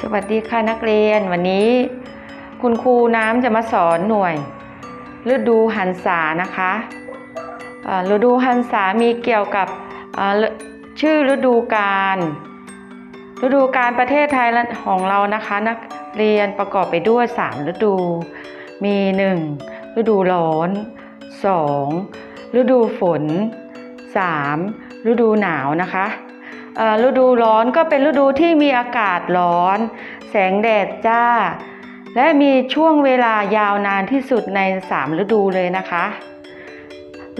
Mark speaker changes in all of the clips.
Speaker 1: สวัสดีค่ะนักเรียนวันนี้ คุณครูน้ำจะมาสอนหน่วย ฤดูหันษานะคะฤดูหันษามีเกี่ยวกับชื่อฤดูกาลฤดูกาลประเทศไทยของเรานะคะนักเรียนประกอบไปด้วย 3 ฤดู มี 1. ฤดูร้อน 2. ฤดูฝน 3. ฤดูหนาวนะคะ ฤดูร้อนก็เป็นฤดูที่มีอากาศร้อน แสงแดดจ้า และมีช่วงเวลายาวนานที่สุดใน 3 ฤดูเลยนะคะ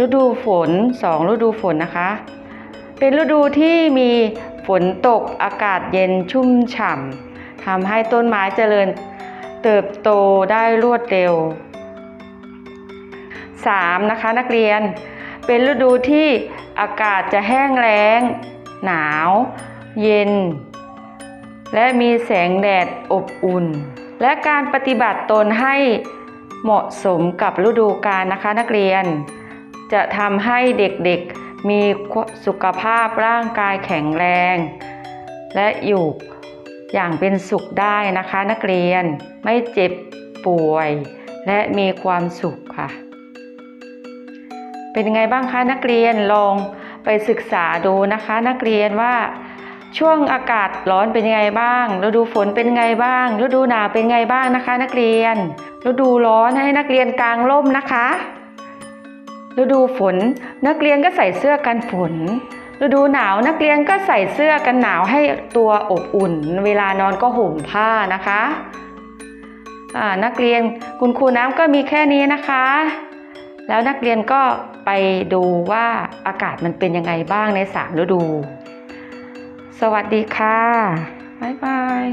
Speaker 1: ฤดูฝน 2 ฤดูฝนนะคะ เป็นฤดูที่มีฝนตกอากาศเย็นชุ่มฉ่ำทำให้ต้นไม้เจริญเติบโตได้รวดเร็ว 3. นะคะนักเรียน เป็นฤดูที่อากาศจะแห้งแล้ง หนาว เย็น และมีแสงแดดอบอุ่น และการปฏิบัติตนให้เหมาะสมกับฤดูกาลนะคะนักเรียน จะทำให้เด็กๆมีสุขภาพร่างกายแข็งแรง และอยู่อย่างเป็นสุขได้นะคะนักเรียนไม่เจ็บป่วย และมีความสุขค่ะ เป็นไงบ้างคะนักเรียนลอง ไปศึกษาดูนะคะ นักเรียนว่าช่วงอากาศร้อนเป็นยังไงบ้าง ฤดูฝนเป็นไงบ้าง ฤดูหนาวเป็นไงบ้างนะคะ นักเรียน ฤดูร้อนให้นักเรียนกางร่มนะคะ ฤดูฝนนักเรียนก็ใส่เสื้อกันฝน ฤดูหนาวนักเรียนก็ใส่เสื้อกันหนาวให้ตัวอบอุ่น เวลานอนก็ห่มผ้านะคะ นักเรียนคุณครูน้ำก็มีแค่นี้นะคะ แล้วนักเรียนก็ไปดูว่าอากาศมันเป็นยังไงบ้างในสามฤดู สวัสดีค่ะ บ๊ายบาย